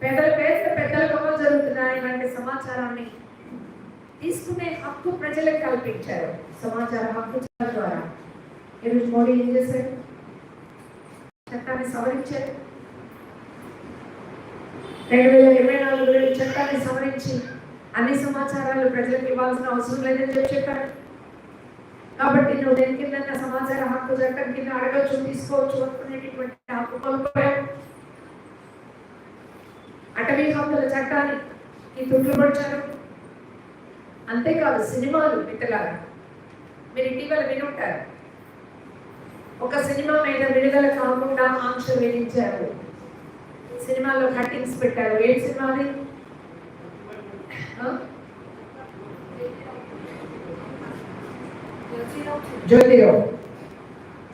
పెద్దలు పేద పెద్దల గొప్పలు జరుగుతున్నాయి వంటి సమాచారాన్ని తీసుకునే హక్కు ప్రజలకు కల్పించారు. సమాచార హక్కు ద్వారా. ఈరోజు మోడీ ఏం చేశారు చట్టాన్ని సవరించారు రెండు వేల ఇరవై నాలుగులో ఈ చట్టాన్ని సవరించి అన్ని సమాచారాలు ప్రజలకు ఇవ్వాల్సిన అవసరం లేదని చెప్పి చెప్పారు. కాబట్టి నువ్వు దేని కింద సమాచార హక్కు చట్టం కింద అడగచ్చు తీసుకోవచ్చు అనుకునేటటువంటి హక్కు కోల్పోయావు. అటవీ హక్కుల చట్టాన్ని ఈ అంతేకాదు సినిమాలు మిత్రులారా మీరు ఇటీవల వినుంటారు. ఒక సినిమా మీద విడుదల కాకుండా ఆంక్ష వేధించారు. సినిమాలో కట్టింగ్స్ పెట్టారు. ఏ సినిమాది జ్యోతిరావు.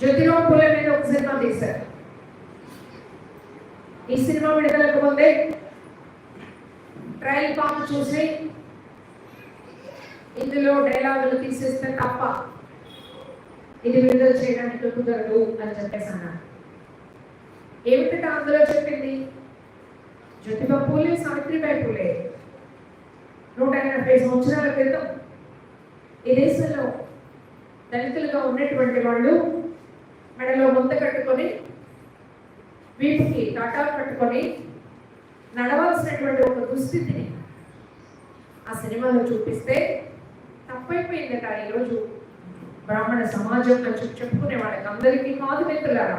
జ్యోతిరావు పుల్ల మీద ఒక సినిమా తీశారు. ఈ సినిమా విడుదలకు ముందే ట్రయల్ పాము చూసి ఇందులో డైలాగులు తీసేస్తే తప్ప ఇది విడుదల చేయడానికి కుదరదు అని చెప్పేసి అన్నారు. ఏమిటంటే అందులో చెప్పింది? జ్యోతిబా పూలే సావిత్రిబాయి పూలే. నూట ఎనభై సంవత్సరాల క్రితం ఈ దేశంలో దళితులుగా ఉన్నటువంటి వాళ్ళు మెడలో ముంత కట్టుకొని వీపుకి టాటా కట్టుకొని నడవాల్సినటువంటి ఒక దుస్థితిని ఆ సినిమాలో చూపిస్తే తప్పైపోయిందట ఈరోజు బ్రాహ్మణ సమాజం అని చెప్పి చెప్పుకునే వాళ్ళకి అందరికీ కాదు మిత్రులారా.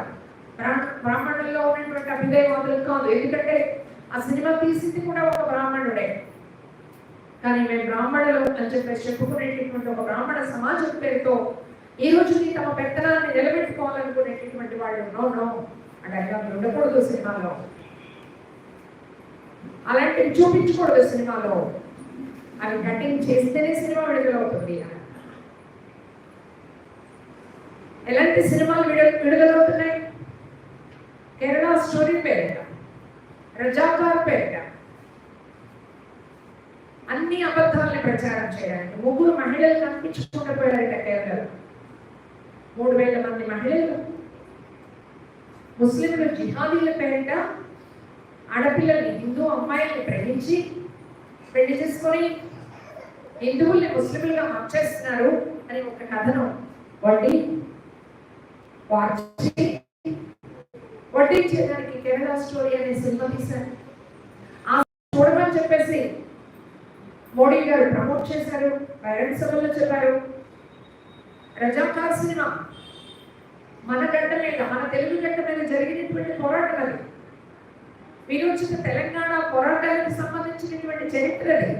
బ్రాహ్మణుల్లో ఉన్నటువంటి అభిదయవాదులకు కాదు. ఎందుకంటే ఆ సినిమా తీసింది కూడా ఒక బ్రాహ్మణుడే. కానీ మేము బ్రాహ్మణులు అని చెప్పేసి చెప్పుకునేటటువంటి ఒక బ్రాహ్మణ సమాజం పేరుతో ఈ రోజుకి తమ పెత్తనాన్ని నిలబెట్టుకోవాలనుకునేటటువంటి వాళ్ళు నో నో. అంటే డైలాగులు ఉండకూడదు సినిమాలో. అలాంటివి చూపించకూడదు సినిమాలో. అవి కటింగ్ చేస్తేనే సినిమా విడుదలవుతుంది ఎలాంటి సినిమాలు విడుదల విడుదలవుతున్నాయి? కేరళ స్టోరీ పేరిట రజాకార్ పేరిట. అన్ని అబద్ధాలని ప్రచారం చేయడానికి ముగ్గురు మహిళలు కనిపించకుండా పోయారట కేరళలో. మూడు వేల మంది మహిళలు. ముస్లింలు జిహాదీల పేరిట ఆడపిల్లల్ని హిందూ అమ్మాయిల్ని ప్రేమించి పెళ్ళి చేసుకొని హిందువుల్ని ముస్లింలుగా మార్చేస్తున్నారు అని ఒక కథను వడ్డీ వార్చి వడ్డించేదానికి కేరళ స్టోరీ అనే సినిమా తీశారు. ఆ చూడమని చెప్పేసి మోడీ గారు ప్రమోట్ చేశారు బహిరంగ సభలో చెప్పారు. రజాకార్ సినిమా మన గడ్డ మీద మన తెలుగు గడ్డ మీద జరిగినటువంటి పోరాటం అది. విరోచిత తెలంగాణ పోరాటానికి సంబంధించినటువంటి చరిత్రది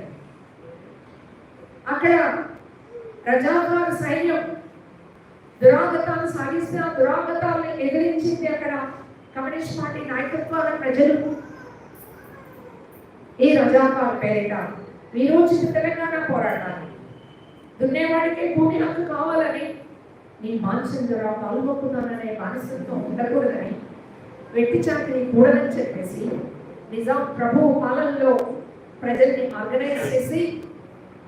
అక్కడ రజాకార్ సైన్యం దురాగతాలు సాగిస్తే ఆ దురాగతాలను ఎదిరించింది అక్కడ కమ్యూనిస్ట్ పార్టీ నాయకత్వాల ప్రజలు. ఈ రజాకార్ పేరిట విరోచిత తెలంగాణ పోరాటాన్ని దున్నేవాడికే భూమి హక్కు కావాలని నీ మాంసం ద్వారా పాల్గొకున్నాననే మానసికం ఉండకూడదని వెట్టి చాకరీ కూడదని చెప్పేసి నిజాం ప్రభు పాలనలో ప్రజల్ని ఆర్గనైజ్ చేసి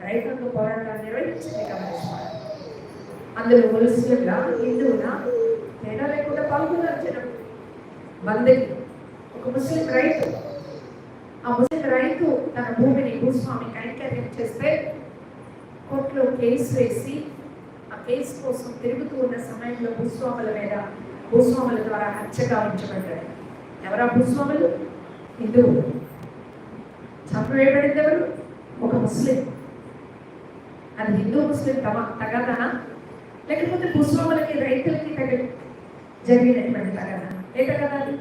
రైతాంగ పోరాటాన్ని నిర్వహించింది కమ్యూనిస్ట్ అందులో ముస్లింలా హిందువులా తేడా లేకుండా పాల్గొన్నారు జనం. మందికి ఒక ముస్లిం రైతు. ఆ ముస్లిం రైతు తన భూమిని భూస్వామి కైంకర్యం చేస్తే కోర్టులో కేసు వేసి ఆ కేసు కోసం తిరుగుతూ ఉన్న సమయంలో భూస్వాముల మీద భూస్వాముల ద్వారా హత్య గావించబడ్డాడు ఎవరా భూస్వాములు? హిందువులు చంపవేయబడింది ఎవరు ఒక ముస్లిం. అది హిందూ ముస్లిం తమ తగదనా? లేకపోతే భూస్వాములకి రైతులకి తగ జరిగినటువంటి తగదనా ఏ తగదాలు?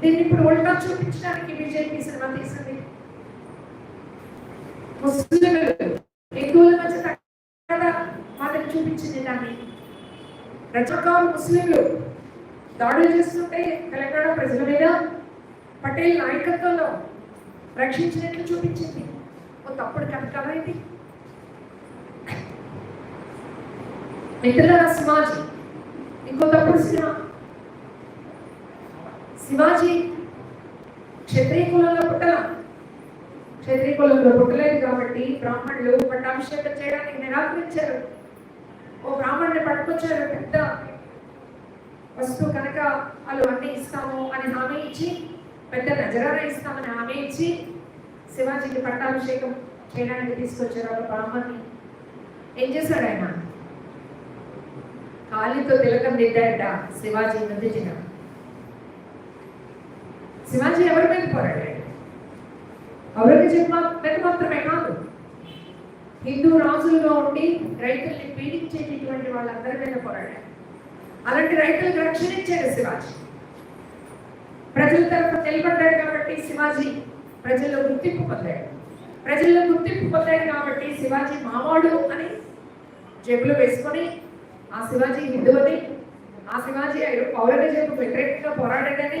దీన్ని ఇప్పుడు ఉల్టా చూపించడానికి బీజేపీ సినిమా తీసింది. ముస్లింలు హిందువుల మధ్య తగదా మాటలు చూపించింది దాన్ని. రజకారు ముస్లింలు దాడులు చేస్తుంటే తెలంగాణ ప్రజల మీద పటేల్ నాయకత్వంలో రక్షించినట్లు చూపించింది. ఓ తప్పుడు కథ కదా ఇది. మిత్రుల శివాజీ ఇంకో తప్పుడు సినిమా. శివాజీ క్షత్రియ కులంలో పుట్టల. క్షత్రియ కులంలో పుట్టలేదు కాబట్టి బ్రాహ్మణులు పట్టాభిషేకం చేయడానికి నిరాకరించారు. ఓ బ్రాహ్మణుని పట్టుకొచ్చారు పెద్ద వస్తువు కనుక వాళ్ళు అన్ని ఇస్తాము అని హామీ ఇచ్చి పెద్ద నజరాన ఇస్తామని హామీ ఇచ్చి శివాజీకి పట్టాభిషేకం చేయడానికి తీసుకొచ్చారు ఒక బ్రాహ్మణ్ణి. ఏం చేశాడు ఆయన? కాలితో తిలకం దిద్దాడట శివాజీ ముందు జిన శివాజీ ఎవరి మీద పోరాడాడు? ఔరంగజేబ్ మీద మాత్రమే కాదు. హిందూ రాజులుగా ఉండి రైతుల్ని పీడించేటటువంటి వాళ్ళందరి మీద పోరాడారు అలాంటి రైతులకు రక్షణ ఇచ్చాడు శివాజీ. ప్రజల తరఫున నిలబడ్డాడు కాబట్టి శివాజీ ప్రజల్లో గుర్తింపు పొందాడు. ప్రజల్లో గుర్తింపు పొందాడు కాబట్టి శివాజీ మావాడు అని జేబులో వేసుకొని ఆ శివాజీ హిందువని ఆ శివాజీ ఔరంగజేబు వ్యతిరేకంగా పోరాడాడని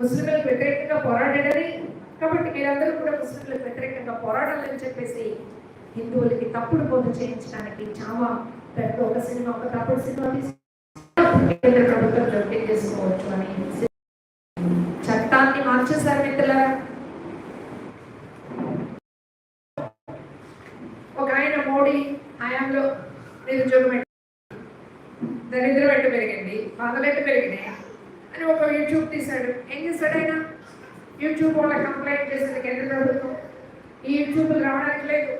ముస్లింలకు వ్యతిరేకంగా పోరాడాడని కాబట్టి మీరందరూ కూడా ముస్లింలకు వ్యతిరేకంగా పోరాడాలని చెప్పేసి హిందువులకి తప్పుడు బోధ చేయించడానికి చాలా పెద్ద ఒక సినిమా ఒక తప్పుడు సినిమా కేంద్ర ప్రభుత్వం జోక్యం చేసుకోవచ్చు అని చట్టాన్ని మార్చేశారు మిత్రులారా ఒక ఆయన మోడీ హయాంలో నిరుద్యోగం దరిద్రం ఎట్టు పెరిగింది బాధలు ఎట్టు పెరిగినాయి? అని ఒక యూట్యూబ్ తీశాడు. ఏం చేశాడు ఆయన? యూట్యూబ్ వాళ్ళ కంప్లైంట్ చేసింది కేంద్ర ప్రభుత్వం. ఈ యూట్యూబ్లు రావడానికి లేదు.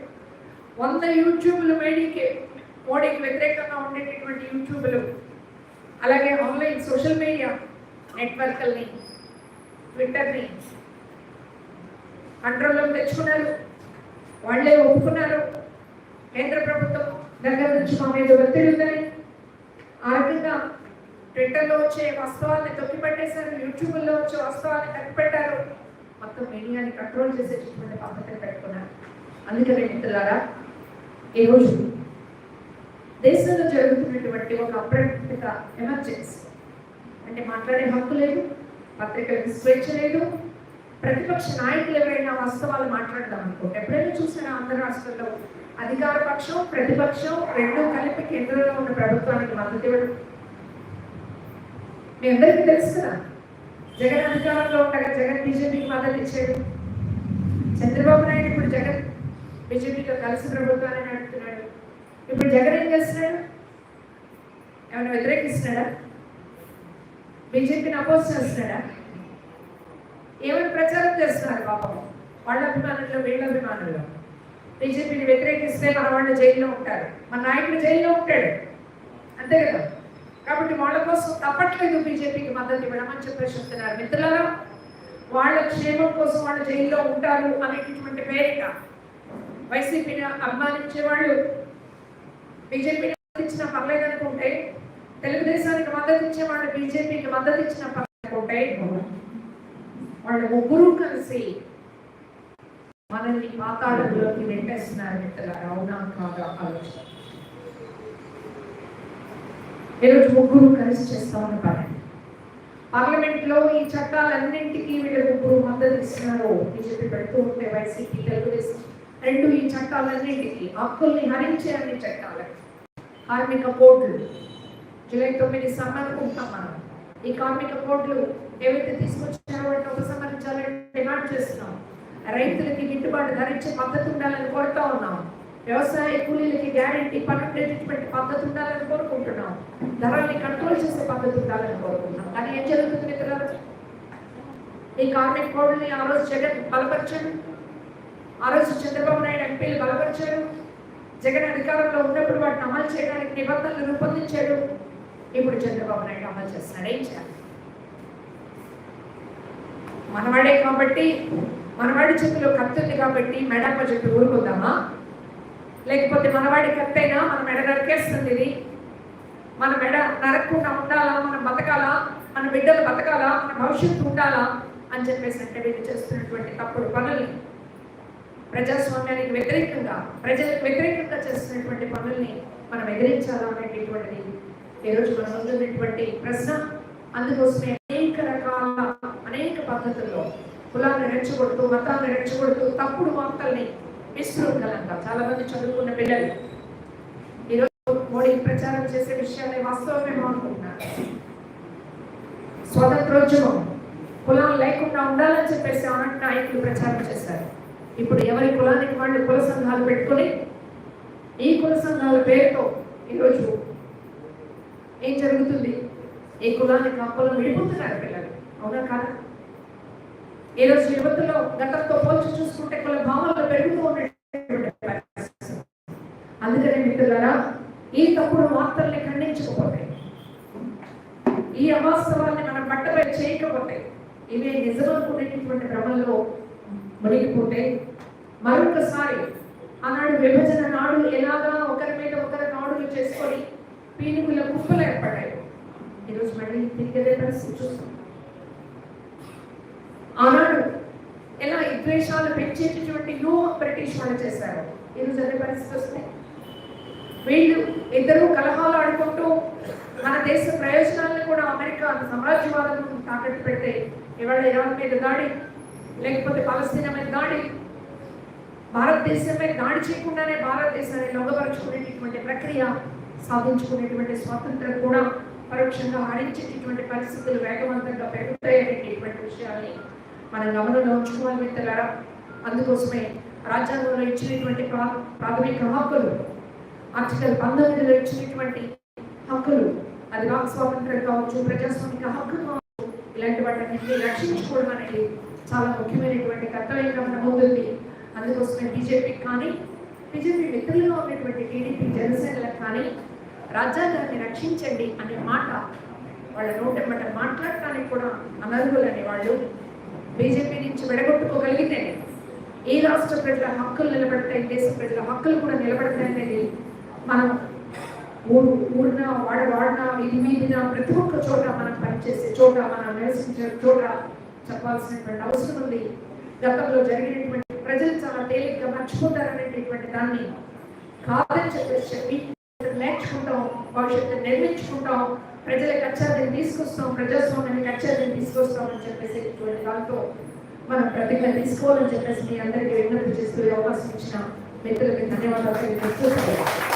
వంద యూట్యూబ్లు మోడీకి మోడీకి వ్యతిరేకంగా ఉండేటటువంటి యూట్యూబ్లు అలాగే ఆన్లైన్ సోషల్ మీడియా నెట్వర్క్ల్ని ట్విట్టర్ని కంట్రోల్లో తెచ్చుకున్నారు. వాళ్ళే ఒప్పుకున్నారు. కేంద్ర ప్రభుత్వం దగ్గర నుంచి మా మీద ఒత్తిడి ఉందని ఆ రకంగా ట్విట్టర్లో వచ్చే వాస్తవాన్ని తొక్కిపెట్టేశారు. యూట్యూబ్లో వచ్చే వాస్తవాన్ని కట్టిపెట్టారు మొత్తం మీడియాని కంట్రోల్ చేసేటటువంటి పద్ధతిని పెట్టుకున్నారు. అందుకనే మిత్రులారా ఈరోజు దేశంలో జరుగుతున్నటువంటి ఒక అప్రకటిత ఎమర్జెన్సీ. అంటే మాట్లాడే హక్కు లేదు పత్రికలకు స్వేచ్ఛ లేదు. ప్రతిపక్ష నాయకులు ఎవరైనా వాస్తవాలు మాట్లాడదాం అనుకో ఎప్పుడైనా చూసిన ఆంధ్ర రాష్ట్రంలో అధికార పక్షం ప్రతిపక్షం రెండో కలిపి కేంద్రంలో ఉన్న ప్రభుత్వానికి మద్దతు ఇవ్వడం? మీ అందరికీ తెలుసు కదా జగన్ అధికారంలో ఉండగా జగన్ బీజేపీకి మద్దతు ఇచ్చాడు చంద్రబాబు నాయుడు ఇప్పుడు జగన్ బీజేపీతో కలిసి ప్రభుత్వాన్ని నడుపుతున్నాడు. ఇప్పుడు జగన్ ఏం చేస్తున్నాడు? ఏమైనా వ్యతిరేకిస్తున్నాడా? బీజేపీని అపోజ్ చేస్తున్నాడా? ఏమైనా ప్రచారం చేస్తున్నారు పాపం? వాళ్ళ అభిమానులు వీళ్ళ అభిమానులు బీజేపీని వ్యతిరేకిస్తే మన వాళ్ళు జైల్లో ఉంటారు. మన నాయకుడు జైల్లో ఉంటాడు. అంతే కదా? కాబట్టి వాళ్ళ కోసం తప్పట్లేదు బీజేపీకి మద్దతు ఇవ్వడం అని చెప్పేసి చెప్తున్నారు. మిత్రులారా వాళ్ళ క్షేమం కోసం వాళ్ళు జైల్లో ఉంటారు అనేటటువంటి పేరిట వైసీపీని అభిమానించే వాళ్ళు బీజేపీని ఇచ్చిన పర్లేదు అనుకుంటే తెలుగుదేశానికి మద్దతు ఇచ్చే వాళ్ళు బీజేపీకి మద్దతు ఇచ్చిన పర్లేదు అనుకుంటే వాళ్ళు ముగ్గురు కలిసి మనల్ని పాతాళంలోకి నెట్టేస్తున్నారు మిత్రులారా అవునా కాదా ఆలోచన? ఈరోజు ముగ్గురు కలిసి చేస్తామని పని పార్లమెంట్లో ఈ చట్టాలన్నింటికీ వీళ్ళు ముగ్గురు మద్దతు ఇస్తున్నారు బీజేపీ పెడుతూ ఉంటే వైసీపీ తెలుగుదేశం చట్టాలన్నింటికి హక్కుల్ని హరించే అన్ని చట్టాలు కార్మిక కోడ్లు జూలై తొమ్మిది సమ్మనుకుంటాం మనం. ఈ కార్మిక కోడ్లు ఏవైతే తీసుకొచ్చారో వాటిని ఉపసంహరించాలని డిమాండ్ చేస్తున్నాం. రైతులకి గిట్టుబాటు ధరించే పద్ధతి ఉండాలని కోరుతా ఉన్నాం. వ్యవసాయ కూలీలకి గ్యారెంటీ పన్నుండేటటువంటి పద్ధతి ఉండాలని కోరుకుంటున్నాం. ధరల్ని కంట్రోల్ చేసే పద్ధతి ఉండాలని కోరుకుంటున్నాం. కానీ ఏం జరుగుతుంది మిత్రులు ఈ కార్మిక కోడ్ని ఆ రోజు జగన్ బలపరచండి. ఆ రోజు చంద్రబాబు నాయుడు ఎంపీలు బలపరిచారు. జగన్ అధికారంలో ఉన్నప్పుడు వాటిని అమలు చేయడానికి నిబంధనలు రూపొందించాడు ఇప్పుడు చంద్రబాబు నాయుడు అమలు చేస్తున్నాడు. ఏం చేయాలి? మనవాడే కాబట్టి మనవాడి చేతిలో కత్తుంది ఉంది కాబట్టి మెడమ్మ చెప్పి ఊరుకుందామా? లేకపోతే మనవాడి కత్తైనా మన మెడ నరికేస్తుంది ఇది? మన మెడ నరకకుండా ఉండాలా? మనం బతకాలా? మన బిడ్డలు బతకాలా? మన భవిష్యత్తు ఉండాలా? అని చెప్పేసి అంటే వీళ్ళు చేస్తున్నటువంటి తప్పుడు పనులు ప్రజాస్వామ్యానికి వ్యతిరేకంగా ప్రజలకు వ్యతిరేకంగా చేస్తున్నటువంటి పనుల్ని మనం ఎదిరించాలా అనేటటువంటిది ఈరోజు మన ముందు ఉన్నటువంటి ప్రశ్న. అందుకోసమే అనేక రకాల అనేక పద్ధతుల్లో కులాన్ని రెచ్చగొడుతూ మతాన్ని రెచ్చగొడుతూ తప్పుడు వార్తల్ని విస్తృతంగా చాలా మంది చదువుకున్న పిల్లలు ఈరోజు మోడీ ప్రచారం చేసే విషయాన్ని వాస్తవమేమో అనుకుంటున్నారు. స్వతంత్రోద్యమం కులం లేకుండా ఉండాలని చెప్పేసి ఆనాటి నాయకులు ప్రచారం చేశారు. ఇప్పుడు ఎవరి కులానికి వాళ్ళు కుల సంఘాలు పెట్టుకొని ఈ కుల సంఘాల పేరుతో ఈరోజు ఏం జరుగుతుంది? ఈ కులానికి ఆ విడిపోతున్నారు పిల్లలు. అవునా కాదా? ఈ రోజు యువతలో గతంతో పోల్చి చూసుకుంటే కుల భావాలు పెరుగుతూ ఉన్నటువంటి అందుకనే మిత్రులారా ఈ తప్పుడు వార్తల్ని ఖండించకపోతే ఈ అవాస్తవాన్ని మనం బట్టపై చేయకపోతే ఇవే నిజమనుకునేటటువంటి క్రమంలో మునిగిపోతే మరొకసారి ఆనాడు విభజన నాడు ఎలాగా ఒకరి మీద ఒకరి నాడులు చేసుకొని పీనుగుల కుప్పలు ఏర్పడ్డాయి. ఈరోజు మళ్ళీ తిరిగి అదే పరిస్థితి చూస్తాం. ఆనాడు ఎలా ఈ పెంచేటటువంటి యూ బ్రిటిష్ వాళ్ళు చేశారు? ఈరోజు అదే పరిస్థితి వస్తుంది వీళ్ళు ఇద్దరు కలహాలు ఆడుకుంటూ మన దేశ ప్రయోజనాలను కూడా అమెరికా సామ్రాజ్యవాదం తాకట్టు పెడితే ఇవాళ ఇరాన్ మీద దాడి లేకపోతే పాలస్తీనా మీద దాడి భారతదేశంపై దాడి చేయకుండానే భారతదేశాన్ని లొంగపరుచుకునేటటువంటి ప్రక్రియ సాధించుకునేటువంటి స్వాతంత్రం కూడా పరోక్షంగా హరించేటటువంటి పరిస్థితులు వేగవంతంగా పెరుగుతాయనేటటువంటి విషయాన్ని మనం గమనంలో ఉంచుకోవాలి మిత్రులారా. అందుకోసమే రాజ్యాంగంలో ఇచ్చినటువంటి ప్రా- ప్రాథమిక హక్కులు ఆర్టికల్ పంతొమ్మిదిలో ఇచ్చినటువంటి హక్కులు అది వాక్ స్వాతంత్రం కావచ్చు ప్రజాస్వామిక హక్కు కావచ్చు ఇలాంటి వాటిని రక్షించుకోవడం అనేది చాలా ముఖ్యమైనటువంటి కర్తవ్యంగా మన ముందుంది అందుకోసమే బీజేపీ కానీ బీజేపీ మిత్రులుగా ఉన్నటువంటి టీడీపీ జనసేనలకు కానీ రాజ్యాంగాన్ని రక్షించండి అనే మాట వాళ్ళ నోటెమ్మట మాట్లాడటానికి కూడా అనర్హులని వాళ్ళు బీజేపీ నుంచి విడగొట్టుకోగలిగితే ఈ రాష్ట్ర ప్రజల హక్కులు నిలబడతాయి దేశ ప్రజల హక్కులు కూడా నిలబడతాయి అనేది మనం ఊరు ఊడినా వాడ వాడిన ఇది మీదిన ప్రతి ఒక్క చోట మనం పనిచేసే చోట మనం నివసించే చోట చెప్పాల్సినటువంటి అవసరం ఉంది. గతంలో జరిగినటువంటి ప్రజలు చాలా తేలిగ్గా మర్చిపోతారనేటటువంటి దాన్ని కాదని చెప్పేసి చెప్పి నేర్చుకుంటాం భవిష్యత్తు నిర్మించుకుంటాం ప్రజలకు అత్యాధిని తీసుకొస్తాం ప్రజాస్వామ్యానికి అత్యాధిని తీసుకొస్తాం అని చెప్పేసి దాంతో మనం ప్రతిజ్ఞ తీసుకోవాలని చెప్పేసి మీ అందరికీ విన్నతి చేస్తూ అవకాశం ఇచ్చిన మిత్రులకి ధన్యవాదాలు తెలియజేస్తూ